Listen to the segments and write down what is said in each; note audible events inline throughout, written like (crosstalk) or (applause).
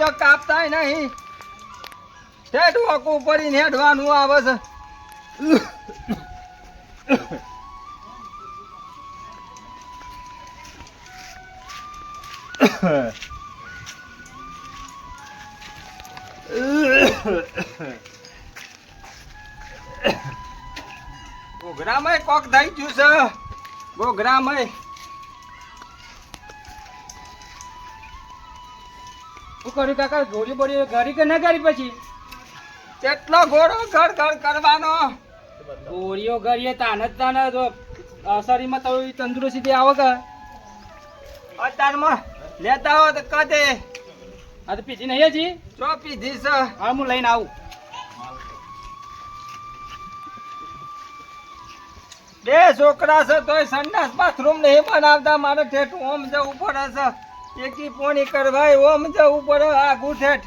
જો કાપતાય નહીં. ઠેઠ વાકું પડીને હેઠવાનું આવે છે. ગોગરામય કોક થઈ ગયું છે. ઘોઘરામાં શું કર્યું કાકા? ગોળી બોળી ઘરી કે ના કરી પછી? કેટલો ઘોડો ઘર ઘર કરવાનો? ગોળીઓ ઘરીએ તાન જ તાન તો શરીરમાં તો તંદુરસ્તી આવે કે? અત્યારમાં લેતા હો તો કદે. આ તો પીછી નહીં હજી? ચો પીધી છે? હા હું લઈને આવું. બે છોકરા છે તોય સંડાસ બાથરૂમ નહીં બનાવતા. મારે ઠેઠ ઓમ જવું પડે છે. એકી પોણી કરવાય ઓમ જવું પડે આ ગુઠેઠ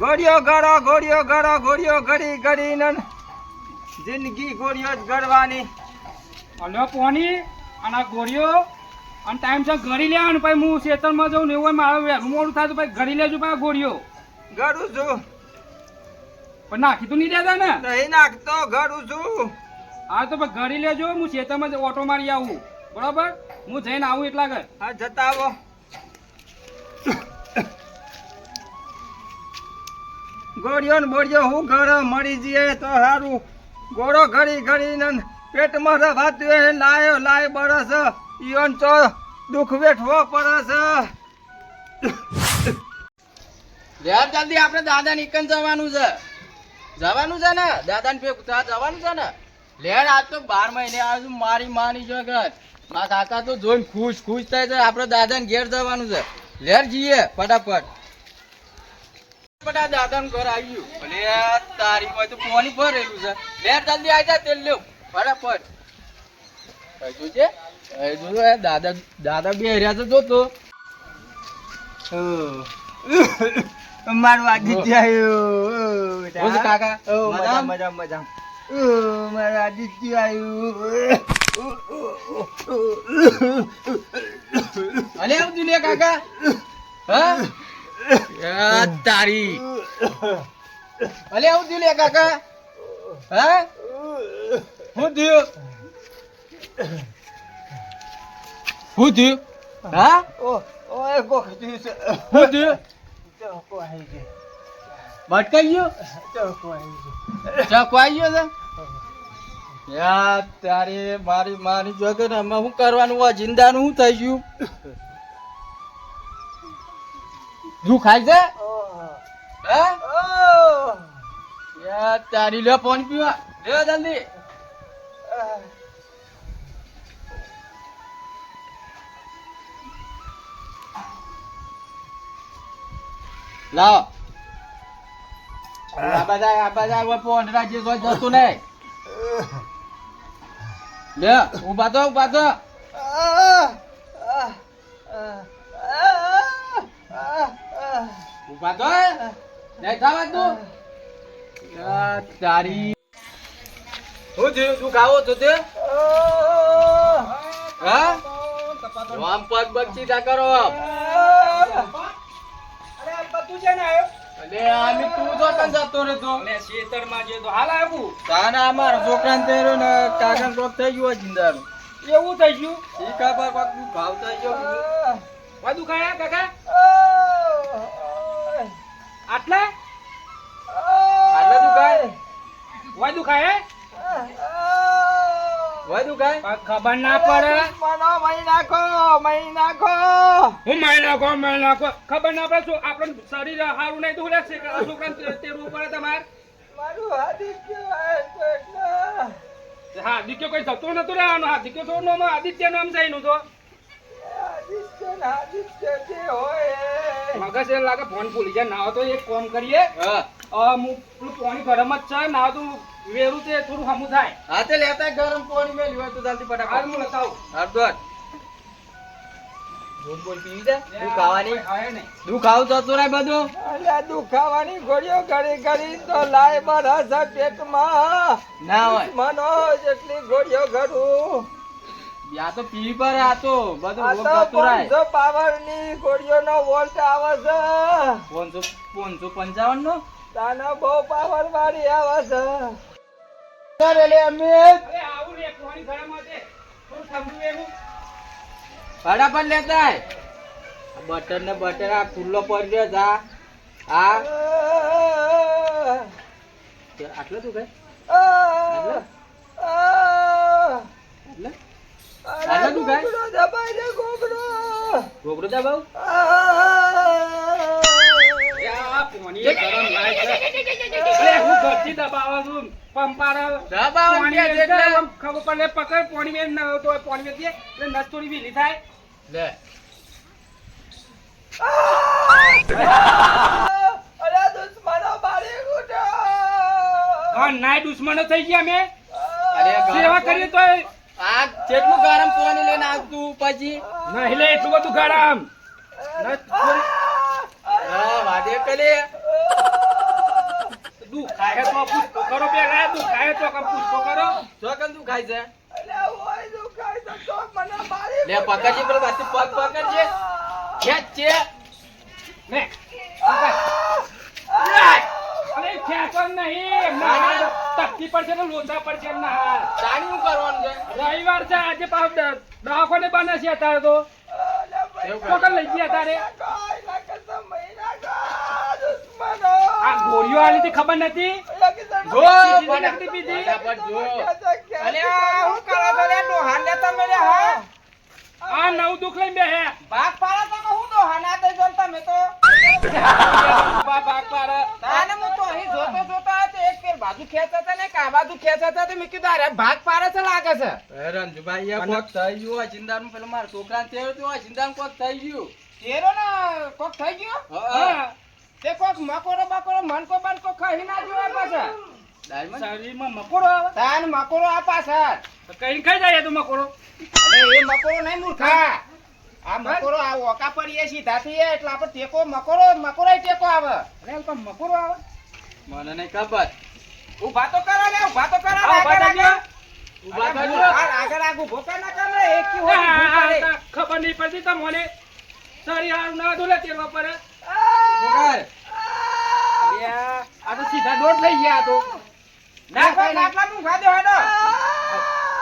ગોળીઓ ગળો ગોળીઓ ગળો ગોળીઓ ઘડી ઘડી ને જિંદગી ગોળીઓ જ ગળવાની. અને પોની અને ઘોડિયો ગોળીઓ અને ટાઈમ છે ઘડી લેવાનું પછી હું ખેતરમાં જઉં ને એવું મારું વહેલું મોડું થાય તો પછી ઘડી લેજો પછી ગોળીઓ. ગળું છું. પણ નાખી તો નહીં દેતા ને? નહીં નાખતો ગળું છું. હા તો ઘડી લેજો હું ખેતરમાં ઓટો મારી આવું. બરાબર? હું જઈને આવું એટલા ઘર હા જતા આવો ગોળીઓ ને બોળીઓ હું ઘર મળી જઈએ તો સારું. ગોળો ઘડી ઘડી ને પેટમાં રવાતું એ લાયો લાય બરસ. ઈયોન તો દુઃખ વેઠવો પડે યાર જલ્દી આપણે દાદા નીકળ જવાનું છે. જવાનું છે ને? દાદા ને ત્યાં જવાનું છે ને? લેર આજ તો બાર મહિને આજુ મારી માની જો ઘર. મારા કાકા તો જોઈને ખુશ ખુશ થાય છે. આપણે દાદા ને ઘેર જવાનું છે. લેર જઈએ, ફટાફટ. ફટાફટ દાદા નું ઘર આવ્યું ભલે તારી હોય તો પોની ભરેલું છે. લેર જલ્દી આવી જાય તેલ લ્યો. ફટાફટ. હજુ છે દાદા દાદા બે રહ્યા તો જોતો. મારું વાગી આવ્યું ઓ. કાકા? મજા? મજા મજા મારું આદિત્ય આવ્યું અલે આવું તું લે કાકા? હા? તારી. અલે આવું તું લે કાકા? હા? હું થયું? હું થયું? હા? ઓ ઓય કોક થયું છે. હું થયું? ચોકો આવી ગયો? મારી મારી શું કરવાનું? આ જિંદાનું શું થઈ ગયું? તું ખાય છે? હા? ઓહ યા તારી લે પાણી પીવા. લે જલ્દી. લાવ. બધા આ બધા પોંઢરા જે કોઈ જતું નહીં. લે ઊભા તો ઊભા તો ઊભા તો નહીં તું તું ખાવો તો તે? હા? આમ પગ પગ કરો આમી તું તન જતો જે તો હાલ આવ્યું તાના અમારા છોકરાને તેરો ને કાકા કોક થઈ ગયો જિંદાનું એવું થઈ ગયું? કાપા કોક ભાવ થઈ ગયો. વધુ ખાયા કાકા? આટલા? આટલા તું ખાય? વધુ ખાયા વધુ ખબર ના પડે. મનો મહી નાખો મહી નાખો. હું મહિના કો મહિના કો ખબર ના પડે શું આપણને શરીર સારું નહીં તો રહેશે છોકરાને તેડવું પડે તમારે? મારું એટલે. હા દીકરો કોઈ જતો નતો રહેવાનો. હા દીકરો થોડું નામ આદિત્ય નામ જઈનું તો. આદિત્ય આદિત્ય જે એ. મગજ એ લાગે ફોન ભૂલી જાય. ના તો એક કોમ કરીએ. હા. પાણી ગરમ જ છે ના તો વેરું તે થોડું હમું થાય. હા તે લેતા ગરમ પાણી મેં હોય તો જલ્દી હાલ ફટાફટ હું લતાવું હાથ દોડ. બોલ બોલ પીવી છે દુઃખ આવવાની? આવે નહીં. બધું? અલ્યા દુખાવાની ગોળીઓ ઘડી ઘડી તો લાય મારા પેટમાં. ના હોય. મનો જેટલી ગોળીઓ ઘડું. યા તો પી પર આ તો. બધું આ રોગ તો જતું રહે પાંચસો પાવરની ગોળીઓનો વોલ્ટ આવે છે. પાંચસો પાંચસો પંચાવન નો તાના બહુ પાવર વાળી આવે છે. એટલે અમે. આવું લે પોણી ઘરમાં દે થોડું ઠંડુ એવું ફટાફટ લેતા બટર ને બટર આ ખુલ્લો પડી રહ્યો જા. આ આટલો તું કઈ આ, આ, એટલે અરે આગળ તું ગાય? ગોગડો દબાવ આ પોણી ગરમ લાય છે. અરે હું ઘરથી દબાવું છું. પંપાર દબાવવાનું કે એટલે એટલે? ખબર પડે પકડ પોણી મેં ન તો પોણી મેં દે એટલે નસ વીલી થાય. લે. અરે દુશ્મનો મારી ગુટો હા નાય દુશ્મનો થઈ ગયા મેં. અરે સેવા કરીએ તો આ જેટલું ગરમ પાણી લઈને આવતું પછી? નહીં લે એટલું બધું ગરમ. થોડી વાદે કલે દુખાય તો પૂછતો કરો પેલા દુખાય તો કમ પૂછતો કરો. ચોકન તું ખાય છે. અરે ઓય દુખાય તો તો મને મારી લે પકડજે પેલો બાજુ પગ પકડજે. ખેંચ છે લે અરે ખેંચો નહીં ના તકતી પડશે તો લોચા પડશે ના તાણી શું કરવાનું છે? રવિવાર છે આજે પાછો દવાખાને બને છે અત્યારે તો. ચોકન લઈ ગયા તારે કોઈ ના કસમ મહિના કા દુશ્મનો આ ગોળીઓ આલી હતી ખબર નથી? જો નથી પીધી. જો. અલ્યા હું કરો છો લે ડોહાન લે તમે હા? આ નવ દુખ લઈને બેહે. ભાગ પાડા તો હું ડોહાન આ તો જોન તમે તો? બા ભાગ પાડે. તાને હું તો અહીં જોતો જોતો આ તો એક ફેર બાજુ ખેંચતા હતા ને કા બાજુ ખેંચતા હતા તો મેં કીધું અરે ભાગ પાડે છે લાગે છે. રંજુભાઈ એ કોક થઈ ગયું હોય ચિંતાનું પેલો મારા છોકરાને હતું હોય ચિંતાનું કોક થઈ ગયું. તેરો ને કોક થઈ ગયો? હા. તે કોક મકોરો બકોરો મનકો બનકો ખાઈ ના જોવા પાછા. શરીરમાં મકોડો આવે? તાન મકોરો આ પાછા. તો કઈ ખાઈ જાય તો મકોડો. અરે એ મકોરો નહીં મૂર્ખા આ મકોડો આ ઓકા પડીએ સીધાથી એટલે આપણે ટેકો મકોડો મકોરો ટેકો આવે. અરે પણ મકોડો આવે. મને નહીં ખબર. ઊભા તો કરો ને ઊભા તો કરો ઊભા આગળ થજો. આગળ. કર ના એક હોય કરે. આ, ખબર નહીં પડતી તમને સારી હારું ના ધોલે તેરવા પડે આ તો સીધા દોઢ લઈ ગયા તો. નાખો, નાખલા તું ખાધો હેડો.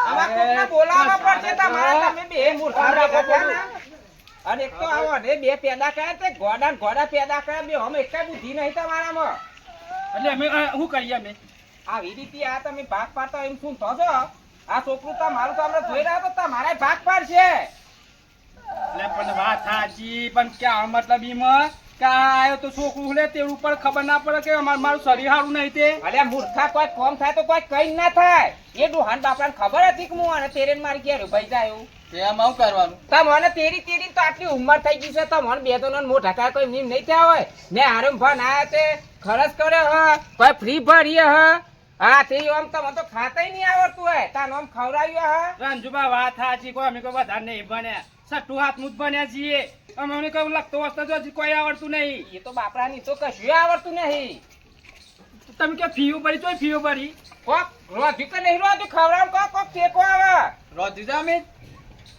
આવા કોકને બોલાવવા પડશે તમારે, તમે બે મૂર્ખા રાખો. અને એક તો આવો ને બે પેદા કરે તે ગોડા ને ગોડા પેદા કરે બે હમ એકાય બુદ્ધિ નહીં તમારામાં. એટલે અમે શું કરીએ અમે? આવી રીતે આ તમે ભાગ પાડતા એમ શું થશો આ છોકરું તમારું તો હમણાં જોઈ રહ્યા તો તમારે ભાગ પાડશે. એટલે પણ વાત સાચી પણ ક્યાં મતલબ એમાં? કે આ આયો તો છોકરું લે તે ઉપર ખબર ના પડે કે અમાર મારું શરીર હારું નહીં તે. અલ્યા મૂર્ખા કોઈ કોમ થાય તો કોઈ કઈ ના થાય. એ ડોહાન બાપરાને ખબર હતી કે હું અને તેરે મારી ઘેર ભાઈ જાય? એવું હું કરવાનું. તમને તેરી તેરી તો આટલી ઉંમર થઈ ગઈ છે તમને બે તો મોટા કા કોઈ નીમ નહીં થયા હોય. ને આરમ ભણ આયા તે ખર્ચ કર્યો હ કોઈ ફ્રી ભરીએ હ. હા તે આમ તમને તો ખાતાય નહીં આવડતું હોય. તાર આમ ખવડાવ્યું હ. રંજુબા વાત સાચી કોઈ અમે કોઈ વધારે નહીં ભણ્યા. સટ્ટુ હાથ મુજ ભણ્યા છીએ. અમને કોઈ લખતો વસ્તુ તો હજી કોઈ આવડતું નહીં. એ તો બાપરાની તો કશું આવડતું નહીં. તમે કે ફીઓ ભરી તોય ફીઓ ભરી. કોક રોધ્યું કે નહીં રોધ્યું? ખવડાવ કોક કોક ટેકો આવે. રોધી જા અમે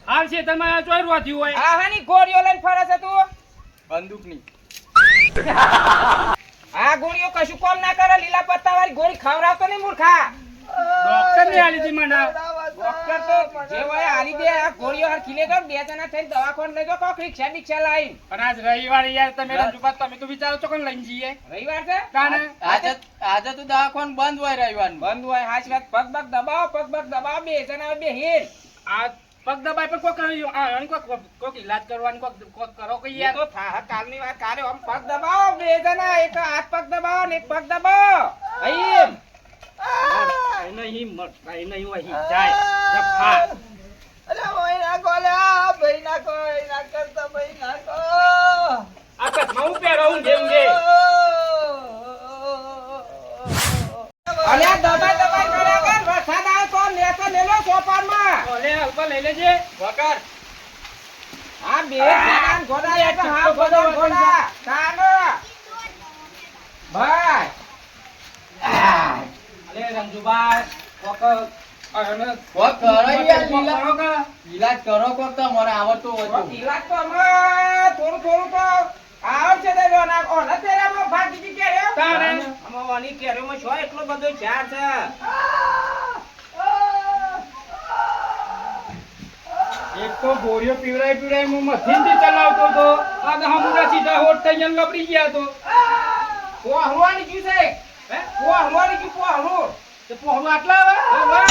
હાલ છે તમે ચોય રોધ્યું હોય. આ હાની ગોળીઓ લઈને ફરે છે તું. બંદૂકની. (laughs) આ ગોળીઓ કશું કોમ ના કરે લીલા પત્તા વાળી ગોળી ખવડાવતો નહીં મૂર્ખા. ડોક્ટર ને આલી હતી મને. ડોક્ટર તો જે હોય આલી દે આ ગોળીઓ હાર ખીલે તો બે જણા થઈને દવાખાન લઈ ગયો કોક રિક્ષા બિક્ષા લાવીને પણ આજ રવિવારે યાર તમે રંજુબા તમે તો વિચારો છો કે લઈને જઈએ? રવિવાર છે? કાને? આજે આજે તો દવાખાન બંધ હોય રવિવાર બંધ હોય હાચ વાત. પગ પગ દબાવો પગ પગ દબાવો બે જણા બે હીર આ પગ દબાઈ પણ કોક આ, આની કોક કોક ઈલાજ કરવાનું કોક કોક કરો કે એ યાર તો થા કાલની વાત કાલે આમ પગ દબાવો બે જણા એક હાથ પગ દબાવો ને એક પગ દબાવો. અહીં કાંઈ નહીં મર કાંઈ નહીં ઈ જાય જપ ખા આ કચ્છમાં હું પહેરાવું ઊંઘે ઊંઘે અલ્યા દબાઈ દબાઈ કર્યા કર વરસાદ આવે તો નેસો લેલો સોપારમાં ઓલે હલકો લઈ લેજે. વકર. આ બે જણાને ગોડા લે હા ગોડા ગોડા ચાલો ભાઈ. ઈલાજ કરો કોક તો મને આવડતો હોય તો. ઈલાજ તો અમે થોડું થોડું તો આવે છે તે લોના ઓના તેરામાં ભાગી જી કે રે તારે. અમે વાની કેરેમાં છો એટલો બધો છે. એક તો ગોળીઓ પીવડાઈ પીવડાઈ હું મશીનથી ચલાવતો હતો. આ તો હમણાં સીધા હોટ થઈ ને ગયા તો. ઓ હરવાની ક્યું છે? હે? હરવાની ક્યું કો તે પહોળું આટલા આવે?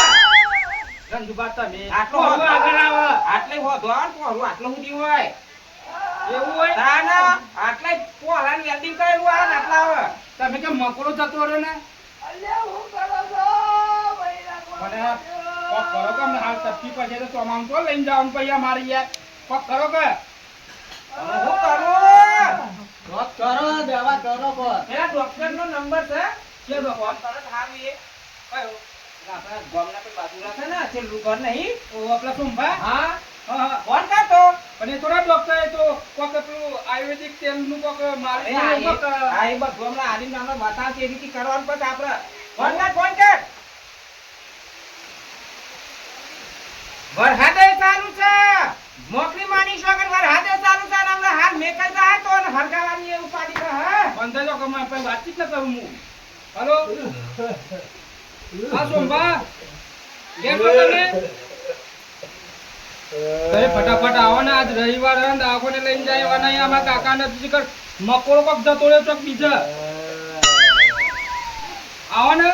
રંજુભા તમે આટલો આગળ આવે. આટલે હોધો આવે ને પોહરું આટલું સુધી હોય. એવું હોય? તાના આટલે પોહરાની વેલ્ડિંગ કરેલું આવે આટલા આવે. તમે કે મકરો જતો રહ્યો ને? મને કોક કરો કે હાલ તપકી પછી તો ચોમામ તો લઈને જાવ આ મારી યાર કોક કરો કે? હું કરું? કરો દવા કરો કોક. પેલા ડોક્ટર નો નંબર છે? કે તો ફોન કરો તો હારું એ કયો? આપણા ગામના કોઈ બાજુલા છે ને છેલ્લું ઘર નહીં. ઓ આપલા સોમભા હા. ફોન કરતો પણ એ થોડા ડોક્ટર એ તો કોક પેલું આયુર્વેદિક કોક મારી કોક એ- હા, એ નામના કરવાનું આપણે. ફોન કર ફોન કર. વરહાદે છે. મોકલી માની શોગન વરહાદે ચાલુ છે અને હમણાં હાલ મેકલ જાય તો અને હરગાવાની એ ઉપાડી છે હા બંધ આપણે વાતચીત ન કરું હું. હલો? હા સોમભા? કેમ છો તમે? તમે ફટાફટ આવો ને. આજ રવિવાર હે ને લઈને જાય એવા નહીં. આમાં કાકા ને મકોડો કોક જતો રહ્યો ચોક બીજા. આવો ને.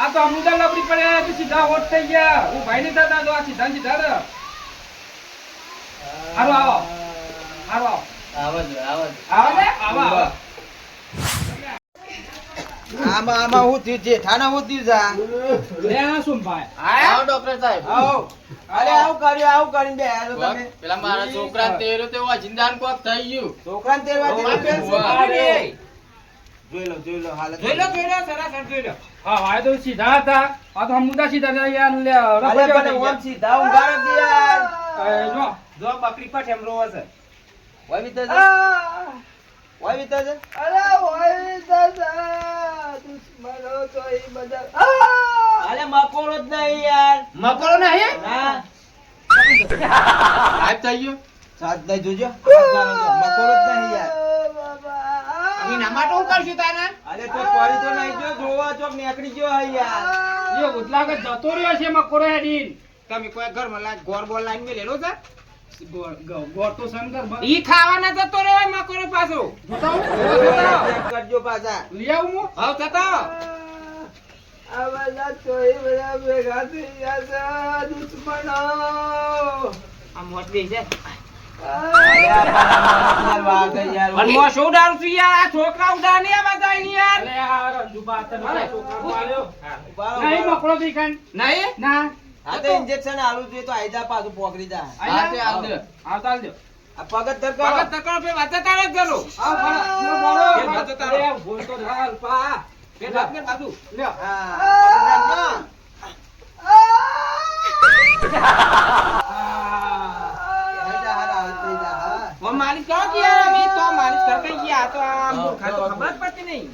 આ તો અમૃતા લપડી પડ્યા તો સીધા હોટ થઈ ગયા. હું ભાઈ ને થતા તો આ સીધા સીધા હારો આવો. હારો આવો. આવો જ, આવો આવો આવો આવો. આમાં આમાં હું થયું થાના હું થયું છે? લે આ સોમભાઈ આવો ડોક્ટર સાહેબ. આવો. અરે આવું કર્યું આવું કરીને બે આવો તમે. પેલા મારા છોકરા તેરો તેવો જિંદાન કોક થઈ ગયું. છોકરા તેરવા. છોકરાને. જોઈ લો જોઈ લો હાલત જોઈ લો જોઈ લો સરાસર જોઈ લો. હા વાય તો સીધા હતા. આ તો હમુદા સીધા હતા યાર લે અરે પણ ઓમ સીધા ઊંઘાડો કે યાર. જો જો બકરી પર ઠેમરો હશે ઓય વિતર છે ઓય વિતર છે અરે મકોડો જ નહીં યાર. મકોડો નહીં? ના સાહેબ (laughs) થઈ ગયું? દઈ જોજો. મકોડો જ નહીં યાર. અમે નામાં કરશું તાના અરે તો પડી તો નહીં જો જોવા ચોક નીકળી ગયો હે યાર. એ ઉતલા જતો રહ્યો છે મકોડો હેડીન. તમે કોઈ ઘરમાં લાગ ગોર બોલ લાઈન મે લેલો છે ઈ ખાવાના જતો રહ્યો મકોડો પાછો. કરજો પાછા. લઈ આવું હું? હાવ જતો. આ મોટલી છે અરે આ પાછા વાળ ગઈ યાર અને મો શું ઉડાડું છું યાર? આ છોકરા ઉડાડ નહીં આવા જાય યાર. અલે આ રંજુબા તને આ છોકરા આ તો ઇન્જેક્શન આલું જોઈએ તો આયદા પાછું પોકરી જા હા તે આલ દે. આવતા આવજો. આ પગત કરો પગત તકડો પે વાતે તારે લ્યો ભણો. એ બાજુ તારો. લે, ભૂલ તો હાલ, પા. પે રાત ને બાજુ લ્યો. હા હા. કહો કે યાર તો કર ગયા આ તો આ મૂર્ખા તો ખબર જ પડતી નહીં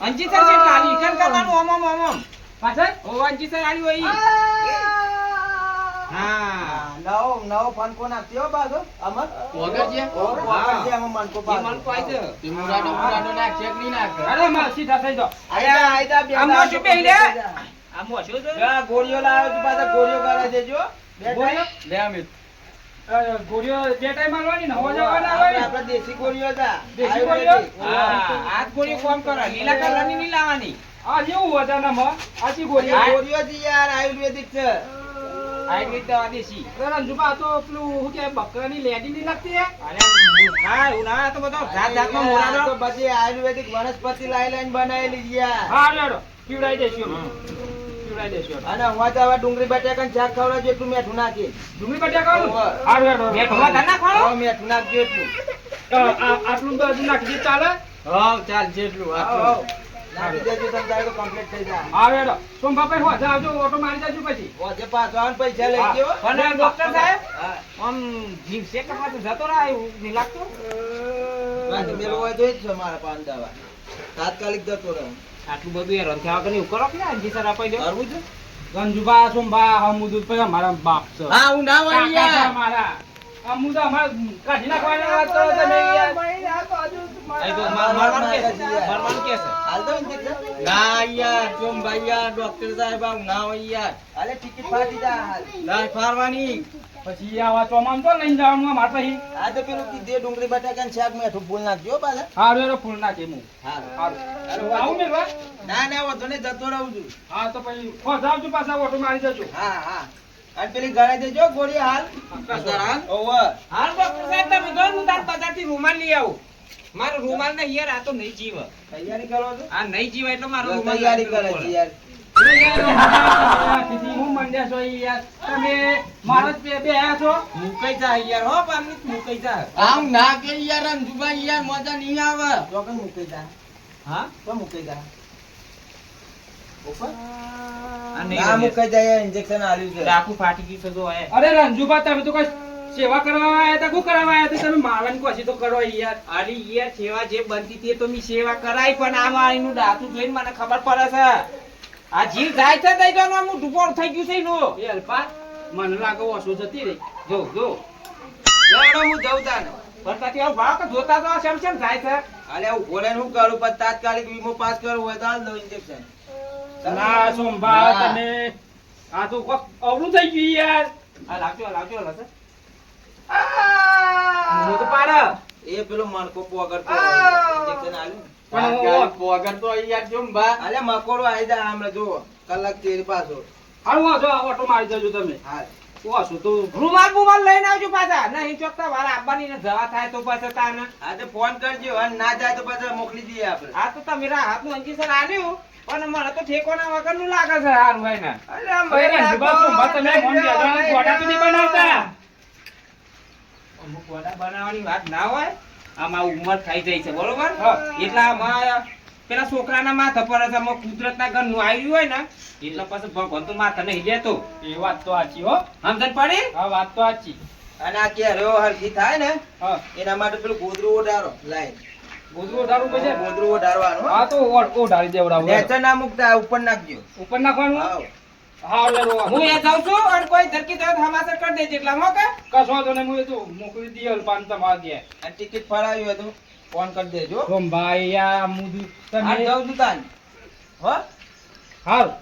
અંજી સર છે કરવાનું ઓમ ઓમ પાછળ? ઓવાનજી સર આવી હોય. હા. નવો નાખ્યો બાજુ અમર? મનકો તે નહીં નાખે? અરે માં સીધા થઈ આયદા, બે જા. ગોળીઓ લાવ્યો છું પાછા ગોળીઓ કરાવી દેજો બે ગોળીઓ? લે અમિત. ગોળીઓ બે ટાઈમ આલવાની ને હવા જવાના આપણે હોય. આપણે દેશી ગોળીઓ હતા. દેશી આયુર્વેદિક. હા. આ જ ગોળી ફોન કરો. લીલા કલરની નહીં લાવવાની. આ જેવું ગોળીઓ? યાર આયુર્વેદિક છે. આયુર્વેદ દવા દેશી રંજુબા આ તો પેલું શું કે બકરાની લેડી નહીં લાગતી હે? અને હા ઉનાળા તો બધો જાત જાતનો આ તો બધી આયુર્વેદિક વનસ્પતિ લાઈ લાઈને બનાવેલી છે યાર. હા રેડો પીવડાઈ દેશું. પીવડાઈ દેશું. અને હું તો હવે ડુંગળી બટાકા શાક ખવડાવજો એટલું મેઠું નાખી ડુંગળી બટાકા. હા. રેડો નાખવાનો? મેઠું નાખજો એટલું. આટલું તો હજુ નાખી ચાલે? હા ચાલ જેટલું આટલું. આવે હોજે આવજો ઓટો મારી જજો પછી. હોજે પાછો આવીને પૈસા લઈ ગયો. પણ ડોક્ટર સાહેબ હા. આમ જીવશે કે પાછું જતો રહે એવું નહીં લાગતું? વાંધો હોય તો જ છે મારા પાન દવા. તાત્કાલિક જતો રહે. આટલું બધું એ રંથ્યા વગર એવું કરો કે અંજી સર અપાઈ દો. કરવું છે? ગંજુબા સોમબા હમુદુદ પછી અમારા બાપ છે હા હું ના વળી યાર. કરો યાર માર- ના ડોક્ટર સાહેબ ના હોય યાર. ટિકિટ ફાટી ફારવાની પછી આવા ચોમામ તો જવાનું પછી. આ તો પેલું કીધું ડુંગળી બટાકાનું શાક મેઠું ફૂલ નાખજો પાછા. હારું ફૂલ નાખે હું હારું. આવું મેળવા ના ના વધુ નહીં, જતો રહું છું. હા તો પછી ખો જાવજો પાછા ઓટો મારી જજો. હા હા. અને પેલી ગળાઈ દેજો ગોળી હાલ. હાલ? હાલ ડોક્ટર તમે જો હું તાર બજારથી રૂમાલ લઈ આવું. મારો રૂમાલ ને યાર આ તો નહીં જીવ. તૈયારી કરો છો? આ નહીં જીવ એટલે મારો રૂમાલ તૈયારી કરે છે યાર. હું મંડ્યા છો યાર. તમે મારા બે બે છો. મુકાઈ જાય યાર હો પામી મુકાઈ જાય. આમ ના કે યાર રમજુભાઈ યાર મજા નહીં આવે. ચોકન મૂકી જા? હા? તો મૂકી જા? જાય ઇન્જેક્શન આલ્યું છે ડાકુ ફાટી ગયું છે જો એ અરે રંજુભા તમે તો કઈ સેવા કરવા આયા હતા? શું કરવા આયા હતા? તમે માલન પછી તો કરો યાર. અરે યાર સેવા જે બનતી તે તો મી સેવા કરાઈ પણ આ મારીનું દાતું જોઈને મને ખબર પડે છે. આ જીવ જાય છે તઈ તો થઈ ગયું છે નો એ અલ્પા મને લાગે ઓછું જતી રહી. જો જો. લેવડો હું જઉં તાને પણ ત્યાંથી આવું ભાવ કે જોતા તો આ શેમ શેમ જાય છે. અલે હું ઘોડે હું કરું પણ તાત્કાલિક વીમો પાસ કરવો હોય તો હાલ દો ઇન્જેક્શન ના સોમભા ના. આ તો કોક અવળું થઈ ગયું યાર. આ લાવજો આ લાવજો હું તો પાડે. એ પેલો મણકો પોગડતો ઇન્જેક્શન આલ્યું પોગર તો યાર જોમ બા અલે મકોડો આવી જાય હમણાં જો કલાક તેરી પાછો. હારું વાંધો ઓટો મારી જજો તમે. હા ઓછું તો રૂમાલ બુમાલ લઈને આવજો પાછા. નહીં ચોકતા વાર આવવાની ને જવા થાય તો પાછા તાને. આ તો ફોન કરજો અને ના જાય તો પાછા મોકલી દઈએ આપણે. આ તો તમે હાથનું અંજીસર આલ્યું પણ મને તો ઠેકોના વગરનું લાગે છે હારું ભાઈ ને. અરે તમે ગોડા તો નહીં બનાવતા. અમુક વડા બનાવવાની વાત ના હોય આમાં ઉંમર થઈ જાય છે બરોબર? એટલે આમાં પેલા છોકરાના માથા પર જ આમાં કુદરતના ઘરનું આવ્યું હોય ને એટલે પછી ભગવાન તો માથા નહીં લેતો. એ વાત તો સાચી હો. સમજણ પડે? હા વાત તો સાચી. અને આ કેરીઓ હરખી થાય ને? હા. એના માટે પેલું ગોદરું ઓઢારો લાઈન. ગોદરું ઉડાડવું પડશે ગોદરું ઓઢારવાનું હા. તો ઓઢ- ઓઢાડી દેવડાવું નેચર ના મૂકતા ઉપર નાખજો. ઉપર નાખવાનું? હા. હું એ જાઉં છું અને કોઈ ધરકી થાય હમાસર કરી દેજે એટલા હો કે? કશો વાંધો નહીં હું એ તો મોકલી દઈએ અલ્પાન તમાર અને ટિકિટ ફરાવી હોય તો ફોન કરી દેજો. ભાઈ આ મુદુ આ જાઉં હો? હારું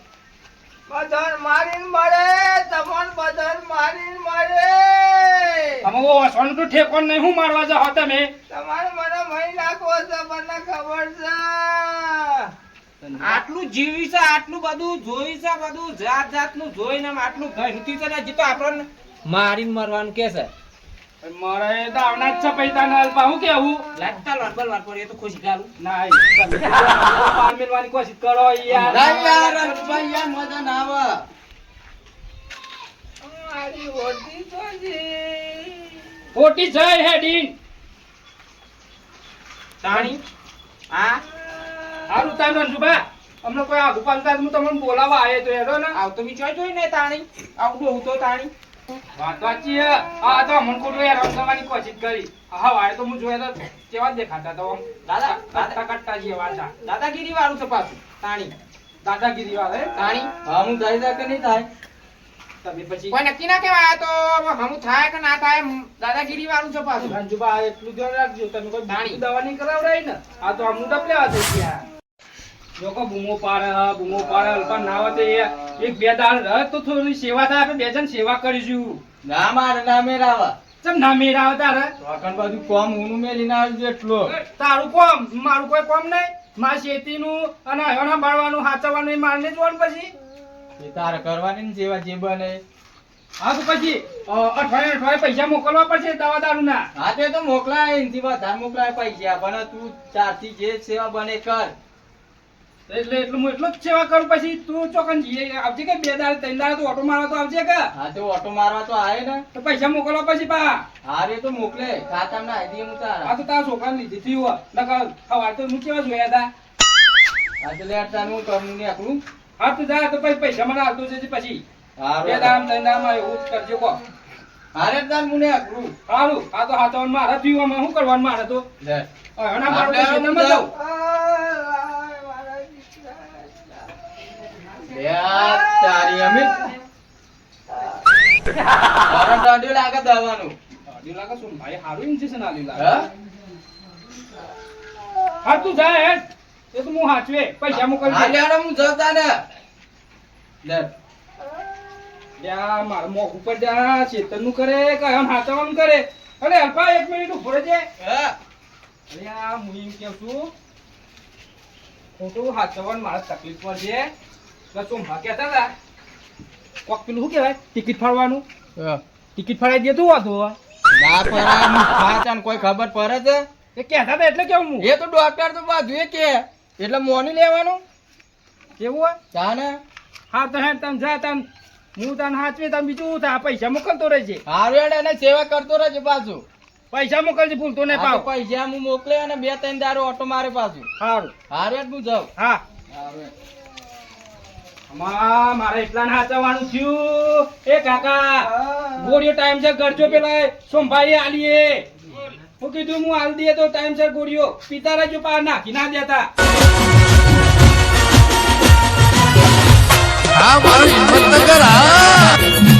બધાને મારીને મારે તમન બધાને મારીને મારે. અમે ઓ સોનું તો ઠેકોન નહીં હું મારવા જાઓ તમે? તમારે મને મહી નાખો છો મને ખબર છે. આટલું જીવી છે આટલું બધું જોઈ છે બધું જાત જાતનું જોઈને આટલું ઘણું છે ને જીતો આપણને. મારીને મરવાનું કે છે? મારે તો આવના જ છે પૈસા ના અલ્પા હું કેવું? લાગતા લોટબલ વાર પર એ તો ખુશી ગાલું ના પાર મેલવાની કોશિશ કરો યાર. મજા ના આવે. મારી તો હેડીન તાણી હા? હારું તાર રંજુબા અમને કોઈ આગુ પાલતા હું તમને બોલાવવા આવ્યો તો હેડો ને. આવ તો જોઈ જોઈ ને તાણી. આવું તો તાણી. વાત સાચી આ તો અમન ખોટું યાર રમવાની કોશિશ કરી. હા વાય તો હું જોયા તો કેવા દેખાતા તો દાદા કાટતા કાટતા જેવા હતા દાદાગીરી વાળું છે પાછું તાણી. દાદાગીરી વાળા તાણી. હા હું દાઈ દા કે નહીં થાય? તમે પછી? કોઈ નક્કી ના કેવાય તો હમું થાય કે ના થાય દાદાગીરી વાળું છે પાછું. રંજુબા એટલું ધ્યાન રાખજો. તમે કોઈ દાણી. બીજી દવા નહીં કરાવડાય ને. આ તો આમનું ડબ લેવા થઈ ગયા લોકો બૂમો પાડે હ, બૂમો પાડે અલ્પા ના આવે તો એ એક બે દાળ રહે તો થોડી સેવા થાય આપણે બે જણ સેવા કરીશું. ના મારે ના મેરાવા. ચમ ના મેરાવા તારે? ચોકન બધું કોમ હું મેલી ના આવજો એટલો. તારું કોમ? મારું કોઈ કોમ નહીં. મારા શેતીનું અને હયોના બાળવાનું હાચવવાનું એ મારને જોવાનું પછી. એ તારે કરવાની ને જેવા જે બને. હા તો પછી અઠવાડિયે અઠવાડિયે પૈસા મોકલવા પડશે દવા દારૂના. હા તે તો મોકલાય એનથી વધારે મોકલાય પૈસા પણ તું ચારથી જે સેવા બને કર. એટલે એટલું હું એટલો જ સેવા કરું પછી તું ચોકન આવજે કે બે દાડે ત્રણ દાડે તો ઓટો મારવા તો આવજે કે? હા તો ઓટો મારવા તો આવે ને. તો પૈસા મોકલો પછી પા. હારે તો મોકલે. ખાતામાં નાખી દઈએ હું આ તો તારા છોકરાને લીધી હતી હોય. નકર સવારે તો હું કેવા જોયા હતા આ તો લેટ તાન હું કરું ને આકરું. હા તો જા તો પછી પૈસા મને આવતો જજે પછી. બે હારું. દામ ત્રણ દામ આવે એવું જ કરજો કો. હારે તાન મુને આકરું. હારું આ તો હાથવાનું મારા થયું આમાં શું કરવાનું મારે તો? લે. હણા મારો આપણે પૈસા હું તમે જાઉં. તારી અમિત જા જા ઉપર જા ચેતનનું કરે કે હાચવાનું કરે અરે અલ્પા એક મિનિટ ઊભો હા અરે, આ હું એમ કહું છું, ખોટું હાચવાનું મારા તકલીફ પડશે. તો ચોમ્ભા કહેતા હતા? કોક પેલું શું કહેવાય? ટિકિટ ફાડવાનું? ટિકિટ ફાડાઈ દે તું વાંધો ના હું ખાચાને કોઈ ખબર પડે એ કહેતા હતા એટલે કેવું હું? એ તો ડોક્ટર તો બાજુ એ કે એટલે મોની લેવાનું? એવું હોય? તાને હા તો હે તમે જા તમે. હું તને હાચવી તમે બીજું થાય? પૈસા મોકલતો રહેજે. હારું હેડ એને સેવા કરતો રહેજે પાછું. પૈસા મોકલજે ભૂલતો આ પાવ. પૈસા હું મોકલે અને બે ત્રણ દારો ઓટો મારે પાછું. હારું. હેડ હું જાઉં. હા. હારું મારે એટલા ને હાચવવાનું થયું. એ કાકા ગોળીઓ ટાઈમ છે ગરજો પેલા સોમભાઈ આલીએ. હું કીધું હું આલ દઈએ તો ટાઈમ છે ગોળીઓ. પિતા રહેજો પાર નાખી ના દેતા. હા મારી હિંમતનગર હા.